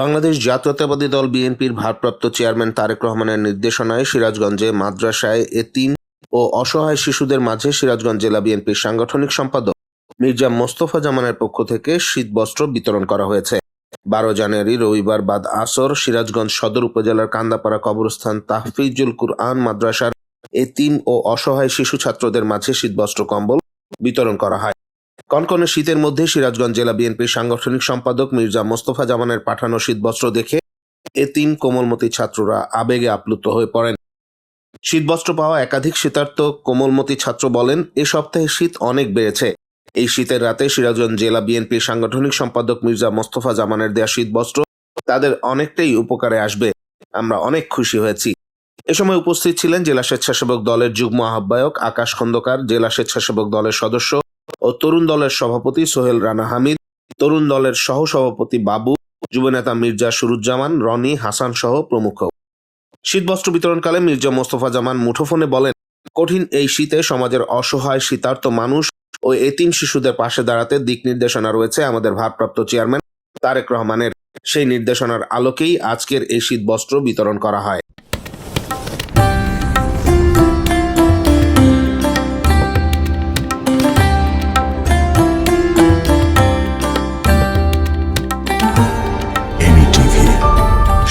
বাংলাদেশ জাতীয়তাবাদী দল বিএনপির ভারপ্রাপ্ত চেয়ারম্যান তারেক রহমানের নির্দেশনায় সিরাজগঞ্জে মাদ্রাসায় এতিম ও অসহায় শিশুদের মাঝে সিরাজগঞ্জ জেলা বিএনপির সাংগঠনিক সম্পাদক মির্জা মোস্তফা জামানের পক্ষ থেকে শীতবস্ত্র বিতরণ করা হয়েছে। বারো জানুয়ারি রবিবার বাদ আসর সিরাজগঞ্জ সদর উপজেলার কান্দাপাড়া কবরস্থান তাহফিজুল কুরআন মাদ্রাসার এতিম ও অসহায় শিশু ছাত্রদের মাঝে শীতবস্ত্র কম্বল বিতরণ করা হয়। কনকনে শীতের মধ্যে সিরাজগঞ্জ জেলা বিএনপির সাংগঠনিক সম্পাদক মির্জা মোস্তফা জামানের পাঠানো শীতবস্ত্র দেখে এ তিন কোমলমতি ছাত্ররা আবেগে আপ্লুত হয়ে পড়েন। শীতবস্ত্র পাওয়া একাধিক শীতার্থ কোমলমতি ছাত্র বলেন, এ সপ্তাহে শীত অনেক বেড়েছে। এই শীতের রাতে সিরাজগঞ্জ জেলা বিএনপির সাংগঠনিক সম্পাদক মির্জা মোস্তফা জামানের দেয়া শীতবস্ত্র তাদের অনেকটাই উপকারে আসবে। আমরা অনেক খুশি হয়েছি। এ সময় উপস্থিত ছিলেন জেলা স্বেচ্ছাসেবক দলের যুগ্ম আহ্বায়ক আকাশ খন্দকার, জেলা স্বেচ্ছাসেবক দলের সদস্য ও তরুণ দলের সভাপতি সোহেল রানা হামিদ, তরুণ দলের সহ সভাপতি বাবু যুবনেতা মির্জা সুরুজ্জামান, রনি হাসান সহ প্রমুখ। শীতবস্ত্র বিতরণকালে মির্জা মোস্তফা জামান মুঠোফোনে বলেন, কঠিন এই শীতে সমাজের অসহায় শীতার্ত মানুষ ও এতিম শিশুদের পাশে দাঁড়াতে দিক নির্দেশনা রয়েছে আমাদের ভারপ্রাপ্ত চেয়ারম্যান তারেক রহমানের। সেই নির্দেশনার আলোকেই আজকের এই শীতবস্ত্র বিতরণ করা হয়।